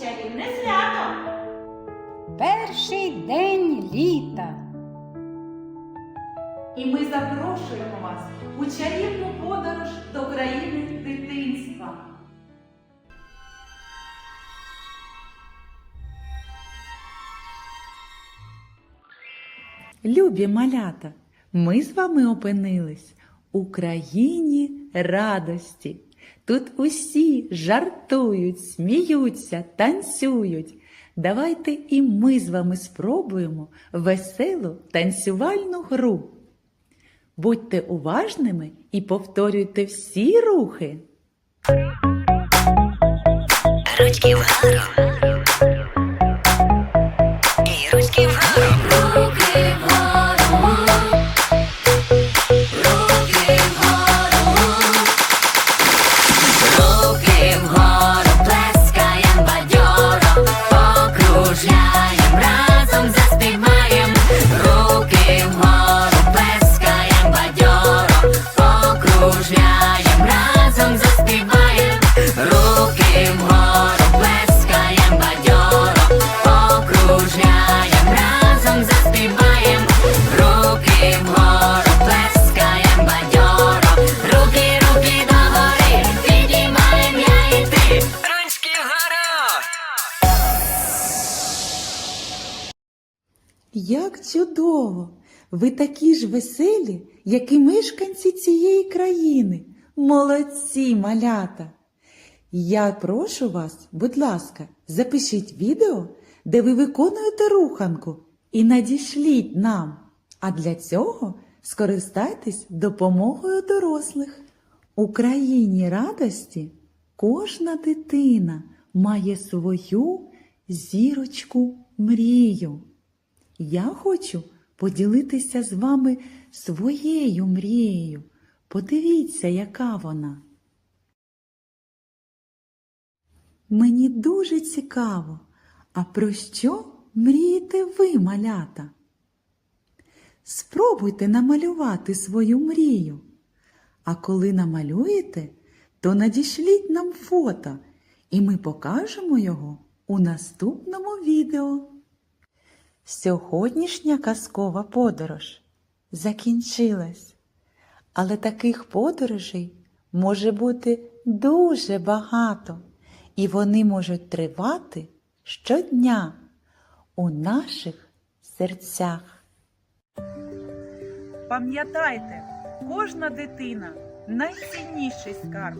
Чарівне свято. Перший день літа. І ми запрошуємо вас у чарівну подорож до країни дитинства. Любі малята, ми з вами опинились у країні радості. Тут усі жартують, сміються, танцюють. Давайте і ми з вами спробуємо веселу танцювальну гру. Будьте уважними і повторюйте всі рухи. Ручки вгору. Як чудово! Ви такі ж веселі, як і мешканці цієї країни. Молодці, малята! Я прошу вас, будь ласка, запишіть відео, де ви виконуєте руханку, і надішліть нам. А для цього скористайтесь допомогою дорослих. У країні радості кожна дитина має свою зірочку мрію. Я хочу поділитися з вами своєю мрією. Подивіться, яка вона. Мені дуже цікаво, а про що мрієте ви, малята? Спробуйте намалювати свою мрію. А коли намалюєте, то надішліть нам фото, і ми покажемо його у наступному відео. Сьогоднішня казкова подорож закінчилась, але таких подорожей може бути дуже багато, і вони можуть тривати щодня у наших серцях. Пам'ятайте, кожна дитина найцінніший скарб.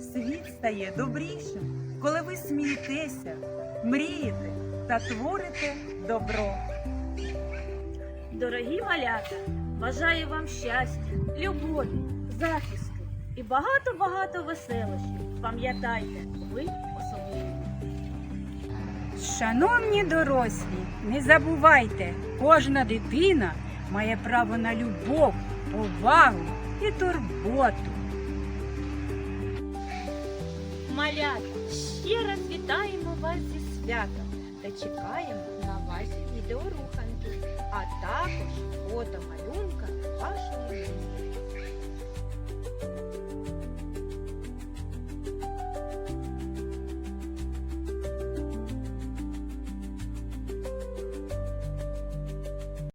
Світ стає добрішим, коли ви смієтеся, мрієте та творите добро. Дорогі малята, бажаю вам щастя, любові, захисту і багато-багато веселощів. Пам'ятайте, ви особливі. Шановні дорослі, не забувайте, кожна дитина має право на любов, повагу і турботу. Малята, ще раз вітаємо вас зі святом та чекаємо на ваші відеоруханки,